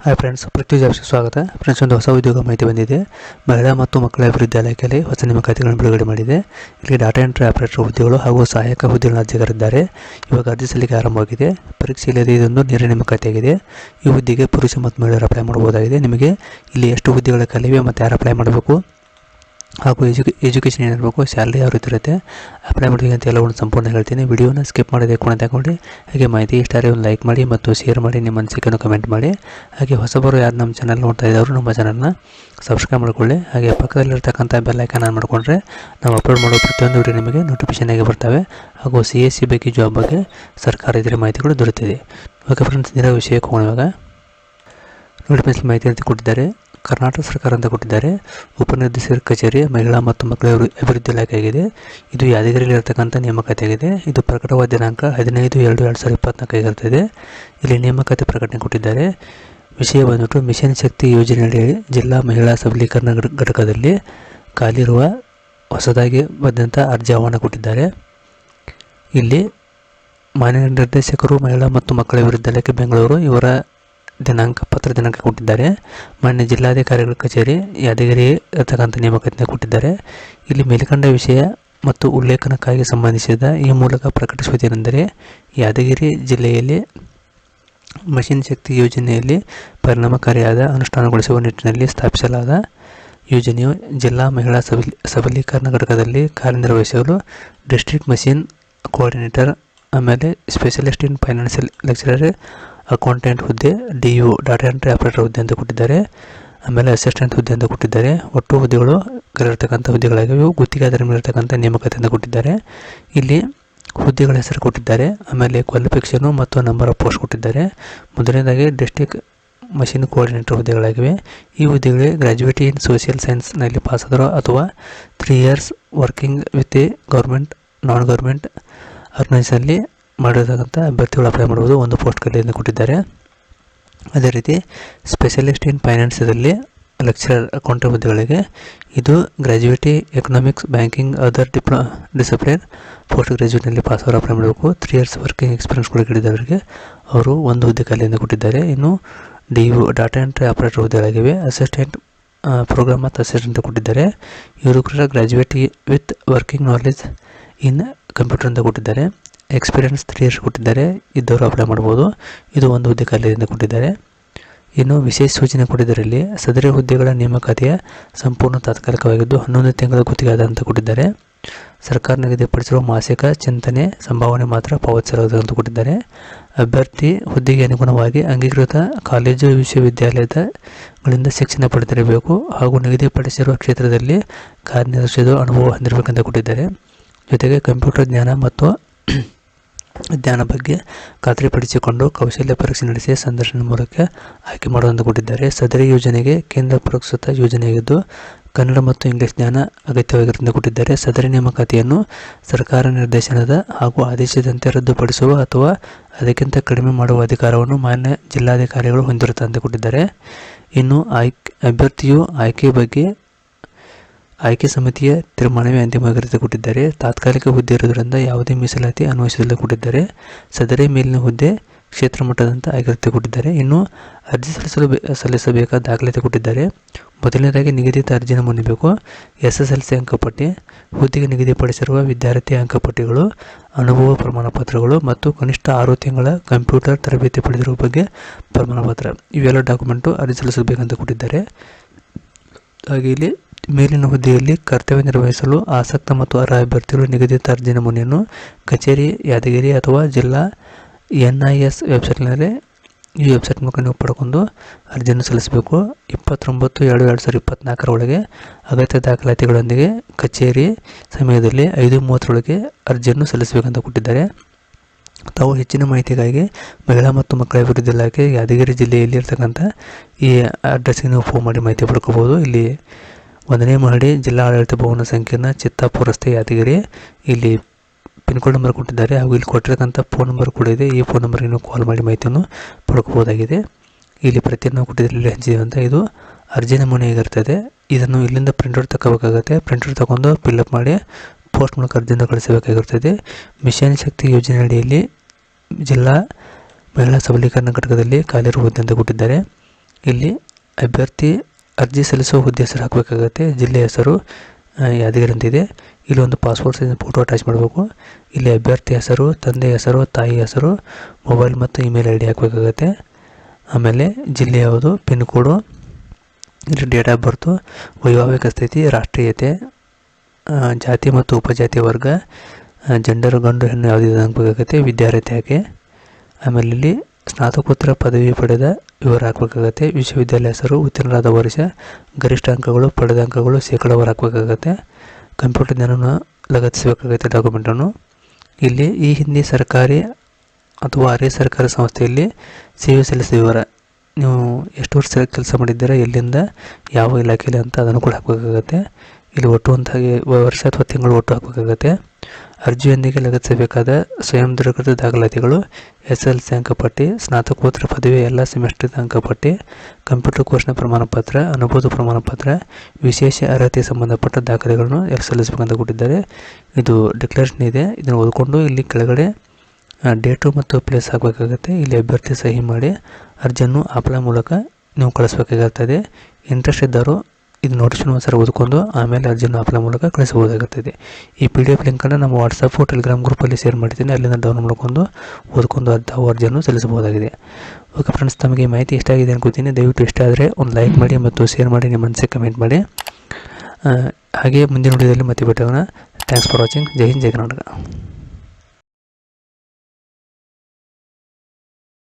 Hi friends ಪ್ರತಿ ಜಾಬ್ಸ್ಗೆ ಸ್ವಾಗತ. Friends ಒಂದು ಹೊಸ ಉದ್ಯೋಗ ಮಾಹಿತಿ ಬಂದಿದೆ. ಮಹಿಳಾ ಮತ್ತು ಮಕ್ಕಳ ಅಭಿವೃದ್ಧಿ ಇಲಾಖೆಯಲ್ಲಿ ಹೊಸ ನೇಮಕಾತಿಗಳನ್ನು ಬಿಡುಗಡೆ ಮಾಡಿದೆ. ಇಲ್ಲಿ ಡಾಟಾ ಎಂಟ್ರಿ ಆಪರೇಟರ್ ಹುದ್ದೆಗಳು ಹಾಗೂ ಸಹಾಯಕ ಹುದ್ದೆಗಳನ್ನು ಅರ್ಜಿಗಾರಿದ್ದಾರೆ ಇವಾಗ ಅರ್ಜಿ ಸಲ್ಲಿಕೆ ಆರಂಭವಾಗಿದೆ. ಪರೀಕ್ಷೆ ಇಲ್ಲದೆ ಇದೊಂದು ನೇರ ನೇಮಕಾತಿಯಾಗಿದೆ. ಈ ಹುದ್ದೆಗೆ ಪುರುಷ ಮತ್ತು ಮಹಿಳೆಯರು ಅಪ್ಲೈ ಮಾಡಬಹುದಾಗಿದೆ. ನಿಮಗೆ ಇಲ್ಲಿ ಎಷ್ಟು ಹುದ್ದೆಗಳ ಕಲಿವೆ ಮತ್ತು ಯಾರು ಅಪ್ಲೈ ಮಾಡಬೇಕು? ಹಾಗೂ ಎಜುಕೇ ಎಜುಕೇಷನ್ ಏನಿರಬೇಕು ಸ್ಯಾಲ್ರಿ ಯಾವ ರೀತಿ ಇರುತ್ತೆ, ಅಪ್ಲೈ ಮಾಡೋದಕ್ಕೆ ಅಂತ ಎಲ್ಲವನ್ನು ಸಂಪೂರ್ಣ ಹೇಳ್ತೀನಿ. ವಿಡಿಯೋನ ಸ್ಕಿಪ್ ಮಾಡದೆ ಕೂಡ ತಗೊಂಡು ಹಾಗೆ ಮಾಹಿತಿ ಇಷ್ಟಾರೆ ಒಂದು ಲೈಕ್ ಮಾಡಿ ಮತ್ತು ಶೇರ್ ಮಾಡಿ, ನಿಮ್ಮ ಅನಿಸಿಕೆಯನ್ನು ಕಮೆಂಟ್ ಮಾಡಿ. ಹಾಗೆ ಹೊಸಬರು ಯಾರು ನಮ್ಮ ಚಾನಲ್ ನೋಡ್ತಾ ಇದ್ದವರು ನಮ್ಮ ಚಾನಲ್ನ ಸಬ್ಸ್ಕ್ರೈಬ್ ಮಾಡಿಕೊಳ್ಳಿ. ಹಾಗೆ ಪಕ್ಕದಲ್ಲಿರ್ತಕ್ಕಂಥ ಬೆಲ್ಲೈಕನ್ ಆನ್ ಮಾಡಿಕೊಂಡ್ರೆ ನಾವು ಅಪ್ಲೋಡ್ ಮಾಡೋ ಪ್ರತಿಯೊಂದು ವಿಡಿಯೋ ನಿಮಗೆ ನೋಟಿಫಿಕೇಶನ್ ಆಗಿ ಬರ್ತವೆ. ಹಾಗೂ ಸಿ ಎಸ್ ಸಿ ಬಗ್ಗೆ ಜಾಬ್ ಬಗ್ಗೆ ಸರ್ಕಾರ ಇದರ ಮಾಹಿತಿಗಳು ದೊರೆತಿದೆ. ಓಕೆ ಫ್ರೆಂಡ್ಸ್ ನೇರ ವಿಷಯಕ್ಕೆ ಹೋಗುವಾಗ ನೋಟಿಫಿಕೇಶನ್ ಮಾಹಿತಿ ಅಂತ ಕೊಟ್ಟಿದ್ದಾರೆ. ಕರ್ನಾಟಕ ಸರ್ಕಾರ ಅಂತ ಕೊಟ್ಟಿದ್ದಾರೆ ಉಪನಿರ್ದೇಶಕರ ಕಚೇರಿ, ಮಹಿಳಾ ಮತ್ತು ಮಕ್ಕಳ ಅಭಿವೃ- ಅಭಿವೃದ್ಧಿ ಇಲಾಖೆಯಾಗಿದೆ ಇದು ಯಾದಗಿರಿಯಲ್ಲಿ ಇರತಕ್ಕಂಥ ನೇಮಕಾತಿ ಆಗಿದೆ. ಇದು ಪ್ರಕಟವಾದ ದಿನಾಂಕ ಹದಿನೈದು ಎರಡು ಎರಡು ಸಾವಿರದ ಇಪ್ಪತ್ತ್ನಾಲ್ಕಾಗಿರ್ತದೆ ಇಲ್ಲಿ ನೇಮಕಾತಿ ಪ್ರಕಟಣೆ ಕೊಟ್ಟಿದ್ದಾರೆ. ವಿಷಯ ಬಂದ್ಬಿಟ್ಟು ಮಿಷನ್ ಶಕ್ತಿ ಯೋಜನೆಯಡಿ ಜಿಲ್ಲಾ ಮಹಿಳಾ ಸಬಲೀಕರಣ ಘಟ- ಘಟಕದಲ್ಲಿ ಖಾಲಿರುವ ಹೊಸದಾಗಿ ಬಂದಂಥ ಅರ್ಜಿ ಆಹ್ವಾನ ಕೊಟ್ಟಿದ್ದಾರೆ. ಇಲ್ಲಿ ಮಾನ್ಯ ನಿರ್ದೇಶಕರು, ಮಹಿಳಾ ಮತ್ತು ಮಕ್ಕಳ ಅಭಿವೃದ್ಧಿ ಇಲಾಖೆ ಬೆಂಗಳೂರು, ಇವರ ದಿನಾಂಕ, ಪತ್ರ ದಿನಾಂಕ ಕೊಟ್ಟಿದ್ದಾರೆ. ಮಾನ್ಯ ಜಿಲ್ಲಾಧಿಕಾರಿಗಳ ಕಚೇರಿ ಯಾದಗಿರಿ ಇರತಕ್ಕಂಥ ನೇಮಕಾತಿನ ಕೊಟ್ಟಿದ್ದಾರೆ. ಇಲ್ಲಿ ಮೇಲ್ಕಂಡ ವಿಷಯ ಮತ್ತು ಉಲ್ಲೇಖನಕ್ಕಾಗಿ ಸಂಬಂಧಿಸಿದ ಈ ಮೂಲಕ ಪ್ರಕಟಿಸುವುದೇನೆಂದರೆ ಯಾದಗಿರಿ ಜಿಲ್ಲೆಯಲ್ಲಿ ಮಷಿನ್ ಶಕ್ತಿ ಯೋಜನೆಯಲ್ಲಿ ಪರಿಣಾಮಕಾರಿಯಾದ ಅನುಷ್ಠಾನಗೊಳಿಸುವ ನಿಟ್ಟಿನಲ್ಲಿ ಸ್ಥಾಪಿಸಲಾದ ಯೋಜನೆಯು ಜಿಲ್ಲಾ ಮಹಿಳಾ ಸಬಲಿ, ಸಬಲೀಕರಣ ಘಟಕದಲ್ಲಿ ಕಾರ್ಯನಿರ್ವಹಿಸಲು ಡಿಸ್ಟ್ರಿಕ್ಟ್ ಮಷಿನ್ ಕೋಆರ್ಡಿನೇಟರ್, ಆಮೇಲೆ specialist in financial lecturer accountant ಹುದ್ದೆ D U data entry operator ಹುದ್ದೆ ಅಂತ ಕೊಟ್ಟಿದ್ದಾರೆ. ಆಮೇಲೆ ಅಸಿಸ್ಟೆಂಟ್ ಹುದ್ದೆ ಅಂತ ಕೊಟ್ಟಿದ್ದಾರೆ. ಒಟ್ಟು ಹುದ್ದೆಗಳು ಕರೆಯಿರ್ತಕ್ಕಂಥ ಹುದ್ದೆಗಳಾಗಿವೆ. ಗುತ್ತಿಗೆ ಗುತ್ತಿಗೆದಾರ ಮೇಲಿರ್ತಕ್ಕಂಥ ನೇಮಕಾತಿ ಅಂತ ಕೊಟ್ಟಿದ್ದಾರೆ. ಇಲ್ಲಿ ಹುದ್ದೆಗಳ ಹೆಸರು ಕೊಟ್ಟಿದ್ದಾರೆ. ಆಮೇಲೆ ಕ್ವಾಲಿಫಿಕೇಷನು ಮತ್ತು ನಂಬರ್ ಆಫ್ ಪೋಸ್ಟ್ ಕೊಟ್ಟಿದ್ದಾರೆ. ಮೊದಲನೇದಾಗಿ ಡಿಸ್ಟಿಕ್ ಮಷಿನ್ ಕೋಆರ್ಡಿನೇಟರ್ ಹುದ್ದೆಗಳಾಗಿವೆ. ಈ ಹುದ್ದೆಗಳಿಗೆ ಗ್ರಾಜ್ಯುಯೇಟ್ ಇನ್ ಸೋಷಿಯಲ್ ಸೈನ್ಸ್ನಲ್ಲಿ ಪಾಸ್ ಆದರೂ ಅಥವಾ three years working with a government non government ಆರ್ಗನೈಸೇಷನಲ್ಲಿ ಮಾಡಿರ್ತಕ್ಕಂಥ ಅಭ್ಯರ್ಥಿಗಳು ಅಪ್ಲೈ ಮಾಡ್ಬೋದು ಒಂದು ಪೋಸ್ಟ್ ಕಡೆಯಿಂದ ಕೊಟ್ಟಿದ್ದಾರೆ. ಅದೇ ರೀತಿ ಸ್ಪೆಷಲಿಸ್ಟ್ ಇನ್ ಫೈನಾನ್ಸದಲ್ಲಿ ಲೆಕ್ಚರರ್ ಅಕೌಂಟ್ ಹುದ್ದೆಗಳಿಗೆ ಇದು ಗ್ರ್ಯಾಜುಯೇಟಿ ಎಕನಾಮಿಕ್ಸ್ ಬ್ಯಾಂಕಿಂಗ್ ಅದರ್ ಡಿಪ್ಲೊ ಡಿಸಿಪ್ಲಿನ್ ಪೋಸ್ಟ್ ಗ್ರ್ಯಾಜುಯೇಟ್ನಲ್ಲಿ ಪಾಸ್ ಅವರು ಅಪ್ಲೈ ಮಾಡಬೇಕು. ತ್ರೀ ಇಯರ್ಸ್ ವರ್ಕಿಂಗ್ ಎಕ್ಸ್ಪೀರಿಯನ್ಸ್ ಕೂಡ ಕೇಳಿದವರಿಗೆ ಅವರು ಒಂದು ಹುದ್ದೆ ಖಾಲಿಯಿಂದ ಕೊಟ್ಟಿದ್ದಾರೆ. ಇನ್ನು D U data entry operator ಹುದ್ದೆಗಳಾಗಿವೆ. Assistant program ಮತ್ತು ಅಸಿಸ್ಟೆಂಟ್ ಕೊಟ್ಟಿದ್ದಾರೆ. ಇವರು ಕೂಡ graduate with working knowledge in computer ಅಂತ ಕೊಟ್ಟಿದ್ದಾರೆ. ಎಕ್ಸ್ಪೀರಿಯನ್ಸ್ ತ್ರೀ ಇಯರ್ಸ್ ಕೊಟ್ಟಿದ್ದಾರೆ ಇದ್ದವರು ಅಪ್ಲೈ ಮಾಡ್ಬೋದು. ಇದು ಒಂದು ಹುದ್ದೆ ಖಾಲಿಯಿಂದ ಕೊಟ್ಟಿದ್ದಾರೆ. ಇನ್ನು ವಿಶೇಷ ಸೂಚನೆ ಕೊಟ್ಟಿದ್ದರಲ್ಲಿ ಸದರಿ ಹುದ್ದೆಗಳ ನೇಮಕಾತಿಯ ಸಂಪೂರ್ಣ ತಾತ್ಕಾಲಿಕವಾಗಿದ್ದು ಹನ್ನೊಂದು ತಿಂಗಳ ಗುತ್ತಿಗೆ ಅಂತ ಕೊಟ್ಟಿದ್ದಾರೆ. ಸರ್ಕಾರ ನಿಗದಿಪಡಿಸಿರುವ ಮಾಸಿಕ ಚಿಂತನೆ ಸಂಭಾವನೆ ಮಾತ್ರ ಪಾವತಿಸಲಾಗುತ್ತದೆ ಅಂತ ಕೊಟ್ಟಿದ್ದಾರೆ. ಅಭ್ಯರ್ಥಿ ಹುದ್ದೆಗೆ ಅನುಗುಣವಾಗಿ ಅಂಗೀಕೃತ ಕಾಲೇಜು ವಿಶ್ವವಿದ್ಯಾಲಯದಗಳಿಂದ ಶಿಕ್ಷಣ ಪಡೆದಿರಬೇಕು ಹಾಗೂ ನಿಗದಿಪಡಿಸಿರುವ ಕ್ಷೇತ್ರದಲ್ಲಿ ಕಾರ್ಯನಿರ್ವಹಿಸಿದ ಅನುಭವ ಹೊಂದಿರಬೇಕಂತ ಕೊಟ್ಟಿದ್ದಾರೆ. ಜೊತೆಗೆ ಕಂಪ್ಯೂಟರ್ ಜ್ಞಾನ ಮತ್ತು ಜ್ಞಾನ ಬಗ್ಗೆ ಖಾತ್ರಿಪಡಿಸಿಕೊಂಡು ಕೌಶಲ್ಯ ಪರೀಕ್ಷೆ ನಡೆಸಿ ಸಂದರ್ಶನ ಮೂಲಕ ಆಯ್ಕೆ ಮಾಡುವಂತೆ ಕೊಟ್ಟಿದ್ದಾರೆ ಸದರಿ ಯೋಜನೆಗೆ ಕೇಂದ್ರ ಪುರಸ್ಕೃತ ಯೋಜನೆಯಾಗಿದ್ದು, ಕನ್ನಡ ಮತ್ತು ಇಂಗ್ಲಿಷ್ ಜ್ಞಾನ ಅಗತ್ಯವಾಗಿರುತ್ತದೆ ಕೊಟ್ಟಿದ್ದಾರೆ. ಸದರಿ ನೇಮಕಾತಿಯನ್ನು ಸರ್ಕಾರ ನಿರ್ದೇಶನದ ಹಾಗೂ ಆದೇಶದಂತೆ ರದ್ದುಪಡಿಸುವ ಅಥವಾ ಅದಕ್ಕಿಂತ ಕಡಿಮೆ ಮಾಡುವ ಅಧಿಕಾರವನ್ನು ಮಾನ್ಯ ಜಿಲ್ಲಾಧಿಕಾರಿಗಳು ಹೊಂದಿರುತ್ತಾರೆ ಅಂತ ಕೊಟ್ಟಿದ್ದಾರೆ. ಇನ್ನು ಆಯ್ಕೆ, ಅಭ್ಯರ್ಥಿಯು ಆಯ್ಕೆ ಬಗ್ಗೆ ಆಯ್ಕೆ ಸಮಿತಿಯ ತೀರ್ಮಾನವೇ ಅಂತಿಮವಾಗಿರುತ್ತೆ ಕೊಟ್ಟಿದ್ದಾರೆ. ತಾತ್ಕಾಲಿಕ ಹುದ್ದೆ ಇರುವುದರಿಂದ ಯಾವುದೇ ಮೀಸಲಾತಿ ಅನ್ವಯಿಸಲು ಕೊಟ್ಟಿದ್ದಾರೆ. ಸದರಿ ಮೇಲಿನ ಹುದ್ದೆ ಕ್ಷೇತ್ರ ಮಟ್ಟದಂತ ಆಯ್ಕೆ ಕೊಟ್ಟಿದ್ದಾರೆ. ಇನ್ನು ಅರ್ಜಿ ಸಲ್ಲಿಸಲು ಸಲ್ಲಿಸಬೇಕಾದ ದಾಖಲಾತಿ ಕೊಟ್ಟಿದ್ದಾರೆ. ಮೊದಲನೇದಾಗಿ ನಿಗದಿತ ಅರ್ಜಿನ ಮುನ್ನಬೇಕು ಎಸ್ ಎಸ್ ಎಲ್ ಸಿ ಅಂಕಪಟ್ಟಿ, ಹುದ್ದೆಗೆ ನಿಗದಿಪಡಿಸಿರುವ ವಿದ್ಯಾರ್ಥಿ ಅಂಕಪಟ್ಟಿಗಳು, ಅನುಭವ ಪ್ರಮಾಣಪತ್ರಗಳು ಮತ್ತು ಕನಿಷ್ಠ ಆರು ತಿಂಗಳ ಕಂಪ್ಯೂಟರ್ ತರಬೇತಿ ಪಡೆದಿರುವ ಬಗ್ಗೆ ಪ್ರಮಾಣಪತ್ರ. ಇವೆಲ್ಲ ಡಾಕ್ಯುಮೆಂಟು ಅರ್ಜಿ ಸಲ್ಲಿಸಬೇಕಂತ ಕೊಟ್ಟಿದ್ದಾರೆ. ಹಾಗೆ ಇಲ್ಲಿ ಮೇಲಿನ ಹುದ್ದೆಯಲ್ಲಿ ಕರ್ತವ್ಯ ನಿರ್ವಹಿಸಲು ಆಸಕ್ತ ಮತ್ತು ಅರ್ಹ ಅಭ್ಯರ್ಥಿಗಳು ನಿಗದಿತ ಅರ್ಜಿ ನಮೂನೆಯನ್ನು ಕಚೇರಿ, ಯಾದಗಿರಿ ಅಥವಾ ಜಿಲ್ಲಾ ಎನ್ ಐ ಎಸ್ ವೆಬ್ಸೈಟ್ನಲ್ಲಿ ಈ ವೆಬ್ಸೈಟ್ ಮೂಲಕ ನೀವು ಪಡ್ಕೊಂಡು ಅರ್ಜಿಯನ್ನು ಸಲ್ಲಿಸಬೇಕು. ಇಪ್ಪತ್ತೊಂಬತ್ತು ಎರಡು ಎರಡು ಸಾವಿರದ ಇಪ್ಪತ್ತ್ನಾಲ್ಕರ ಒಳಗೆ ಅಗತ್ಯ ದಾಖಲಾತಿಗಳೊಂದಿಗೆ ಕಚೇರಿ ಸಮಯದಲ್ಲಿ ಐದು ಮೂವತ್ತರೊಳಗೆ ಅರ್ಜಿಯನ್ನು ಸಲ್ಲಿಸಬೇಕಂತ ಕೊಟ್ಟಿದ್ದಾರೆ. ತಾವು ಹೆಚ್ಚಿನ ಮಾಹಿತಿಗಾಗಿ ಮಹಿಳಾ ಮತ್ತು ಮಕ್ಕಳ ಅಭಿವೃದ್ಧಿ ಇಲಾಖೆ ಯಾದಗಿರಿ ಜಿಲ್ಲೆಯಲ್ಲಿ ಇರ್ತಕ್ಕಂಥ ಈ ಅಡ್ರೆಸ್ಸಿಗೆ ನೀವು ಫೋನ್ ಮಾಡಿ ಮಾಹಿತಿ ಪಡ್ಕೋಬೋದು ಇಲ್ಲಿ ಒಂದನೇ ಮಹಡಿ ಜಿಲ್ಲಾ ಆಡಳಿತ ಭವನ ಸಂಕೀರ್ಣ ಚಿತ್ತಾಪುರ ರಸ್ತೆ ಯಾದಗಿರಿ. ಇಲ್ಲಿ ಪಿನ್ ಕೋಡ್ ನಂಬರ್ ಕೊಟ್ಟಿದ್ದಾರೆ ಹಾಗೂ ಇಲ್ಲಿ ಕೊಟ್ಟಿರತಕ್ಕಂಥ ಫೋನ್ ನಂಬರ್ ಕೂಡ ಇದೆ. ಈ ಫೋನ್ ನಂಬರ್ಗೆ ನೀವು ಕಾಲ್ ಮಾಡಿ ಮಾಹಿತಿಯನ್ನು ಪಡ್ಕೋಬೋದಾಗಿದೆ ಇಲ್ಲಿ ಪ್ರತಿಯನ್ನು ಇಲ್ಲಿ ಹಂಚಿದ್ದೀವಿ ಅಂತ ಇದು ಅರ್ಜಿ ನಮೂನೆ ಆಗಿರ್ತದೆ. ಇದನ್ನು ಇಲ್ಲಿಂದ ಪ್ರಿಂಟೌಟ್ ತಗೋಬೇಕಾಗತ್ತೆ. ಪ್ರಿಂಟೌಟ್ ತಗೊಂಡು ಫಿಲ್ಅಪ್ ಮಾಡಿ ಪೋಸ್ಟ್ ಮೂಲಕ ಅರ್ಜಿಯನ್ನು ಕಳಿಸಬೇಕಾಗಿರುತ್ತದೆ ಮಿಷನ್ ಶಕ್ತಿ ಯೋಜನೆ ಅಡಿಯಲ್ಲಿ ಜಿಲ್ಲಾ ಮಹಿಳಾ ಸಬಲೀಕರಣ ಘಟಕದಲ್ಲಿ ಖಾಲಿರುವ ಹುದ್ದೆ ಅಂತ ಕೊಟ್ಟಿದ್ದಾರೆ ಇಲ್ಲಿ ಅಭ್ಯರ್ಥಿ ಅರ್ಜಿ ಸಲ್ಲಿಸುವ ಹುದ್ದೆ ಹೆಸರು ಹಾಕಬೇಕಾಗುತ್ತೆ. ಜಿಲ್ಲೆಯ ಹೆಸರು ಯಾದಗಿರಿ ಅಂತಿದೆ ಇಲ್ಲಿ ಒಂದು ಪಾಸ್ಪೋರ್ಟ್ ಸೈಜ್ ಫೋಟೋ ಅಟ್ಯಾಚ್ ಮಾಡಬೇಕು. ಇಲ್ಲಿ ಅಭ್ಯರ್ಥಿ ಹೆಸರು, ತಂದೆ ಹೆಸರು, ತಾಯಿ ಹೆಸರು, ಮೊಬೈಲ್ ಮತ್ತು ಇಮೇಲ್ ಐ ಡಿ ಹಾಕಬೇಕಾಗತ್ತೆ. ಆಮೇಲೆ ಜಿಲ್ಲೆ ಯಾವುದು ಪಿನ್ ಕೋಡು ಇಲ್ಲಿ ಡೇಟ್ ಆಫ್ ಬರ್ತು, ವೈವಾಹಿಕ ಸ್ಥಿತಿ, ರಾಷ್ಟ್ರೀಯತೆ ಜಾತಿ ಮತ್ತು ಉಪಜಾತಿ ವರ್ಗ ಜೆಂಡರ್, ಗಂಡು, ಹೆಣ್ಣು ಯಾವುದಿದೆ ಹಾಕ್ಬೇಕಾಗತ್ತೆ ವಿದ್ಯಾರ್ಥಿ ಹಾಕಿ ಆಮೇಲೆ ಇಲ್ಲಿ ಸ್ನಾತಕೋತ್ತರ ಪದವಿ ಪಡೆದ ವಿವರ ಹಾಕ್ಬೇಕಾಗತ್ತೆ. ವಿಶ್ವವಿದ್ಯಾಲಯ ಹೆಸರು ಉತ್ತೀರ್ಣರಾದ ವರ್ಷ ಗರಿಷ್ಠ ಅಂಕಗಳು ಪಡೆದ ಅಂಕಗಳು ಶೇಕಡಾವಾರು ಹಾಕ್ಬೇಕಾಗತ್ತೆ. ಕಂಪ್ಯೂಟರ್ ಜ್ಞಾನವನ್ನು ಲಗತ್ತಿಸಬೇಕಾಗತ್ತೆ ಡಾಕ್ಯುಮೆಂಟನ್ನು. ಇಲ್ಲಿ ಈ ಹಿಂದೆ ಸರ್ಕಾರಿ ಅಥವಾ ಅರೆ ಸರ್ಕಾರಿ ಸಂಸ್ಥೆಯಲ್ಲಿ ಸೇವೆ ಸಲ್ಲಿಸಿದ ವಿವರ. ನೀವು ಎಷ್ಟು ವರ್ಷ ಕೆಲಸ ಮಾಡಿದ್ದೀರಾ, ಎಲ್ಲಿಂದ, ಯಾವ ಇಲಾಖೆಯಲ್ಲಿ ಅಂತ ಅದನ್ನು ಕೂಡ ಹಾಕಬೇಕಾಗತ್ತೆ. ಇಲ್ಲಿ ಒಟ್ಟು ಅಂತ ಹಾಗೆ ವರ್ಷ ಅಥವಾ ತಿಂಗಳು ಒಟ್ಟು ಹಾಕಬೇಕಾಗುತ್ತೆ. ಅರ್ಜಿಯೊಂದಿಗೆ ಲಗತ್ತಿಸಬೇಕಾದ ಸ್ವಯಂ ದೃಢಕೃತ ದಾಖಲಾತಿಗಳು, ಎಸ್ ಎಲ್ ಸಿ ಅಂಕಪಟ್ಟಿ, ಸ್ನಾತಕೋತ್ತರ ಪದವಿ, ಎಲ್ಲ ಸೆಮಿಸ್ಟರ್ ಅಂಕಪಟ್ಟಿ, ಕಂಪ್ಯೂಟರ್ ಕೋರ್ಸ್ನ ಪ್ರಮಾಣಪತ್ರ ಪ್ರಮಾಣಪತ್ರ ಪ್ರಮಾಣ ಪತ್ರ ವಿಶೇಷ ಅರ್ಹತೆ ಸಂಬಂಧಪಟ್ಟ ದಾಖಲೆಗಳನ್ನು ಸಲ್ಲಿಸಬೇಕಂತ ಕೊಟ್ಟಿದ್ದಾರೆ. ಇದು ಡಿಕ್ಲರೇಷನ್ ಇದೆ. ಇದನ್ನು ಓದ್ಕೊಂಡು ಇಲ್ಲಿ ಕೆಳಗಡೆ ಡೇಟು ಮತ್ತು ಪ್ಲೇಸ್ ಹಾಕಬೇಕಾಗುತ್ತೆ. ಇಲ್ಲಿ ಅಭ್ಯರ್ಥಿ ಸಹಿ ಮಾಡಿ, ಅರ್ಜಿಯನ್ನು ಆಪ್ಲ ಮೂಲಕ ನೀವು ಕಳಿಸ್ಬೇಕಾಗಿರ್ತದೆ ಇಂಟ್ರೆಸ್ಟ್ ಇದ್ದರು ಇದು ಒಂದು ಸರಿ ಓದ್ಕೊಂಡು ಆಮೇಲೆ ಅರ್ಜಿಯನ್ನು ಆಫ್ಲ ಮೂಲಕ ಕಳಿಸಬಹುದಾಗುತ್ತದೆ ಈ ಪಿ ಡಿ ಎಫ್ ಲಿಂಕನ್ನು ನಮ್ಮ ವಾಟ್ಸಪ್ಪು ಟೆಲಿಗ್ರಾಮ್ ಗ್ರೂಪಲ್ಲಿ ಶೇರ್ ಮಾಡಿದ್ದೀನಿ ಅಲ್ಲಿಂದ ಡೌನ್ಲೋಡ್ ಮಾಡ್ಕೊಂಡು ಓದ್ಕೊಂಡು ತಾವು ಅರ್ಜಿಯನ್ನು ಸಲ್ಲಿಸಬಹುದಾಗಿದೆ. ಓಕೆ ಫ್ರೆಂಡ್ಸ್ ತಮಗೆ ಮಾಹಿತಿ ಇಷ್ಟ ಆಗಿದೆ ಅನ್ಕೋತೀನಿ ದಯವಿಟ್ಟು ಇಷ್ಟ ಆದರೆ ಒಂದು ಲೈಕ್ ಮಾಡಿ ಮತ್ತು ಶೇರ್ ಮಾಡಿ, ನಿಮ್ಮ ಮನಸ್ಸಿಗೆ ಕಮೆಂಟ್ ಮಾಡಿ. ಹಾಗೆ ಮುಂದಿನ ವಿಡಿಯೋದಲ್ಲಿ ಮತ್ತೆ ಭೇಟಿಯಾಗೋಣ. ಥ್ಯಾಂಕ್ಸ್ ಫಾರ್ ವಾಚಿಂಗ್ ಜೈ ಹಿಂದ್, ಜೈ ಕರ್ನಾಟಕ.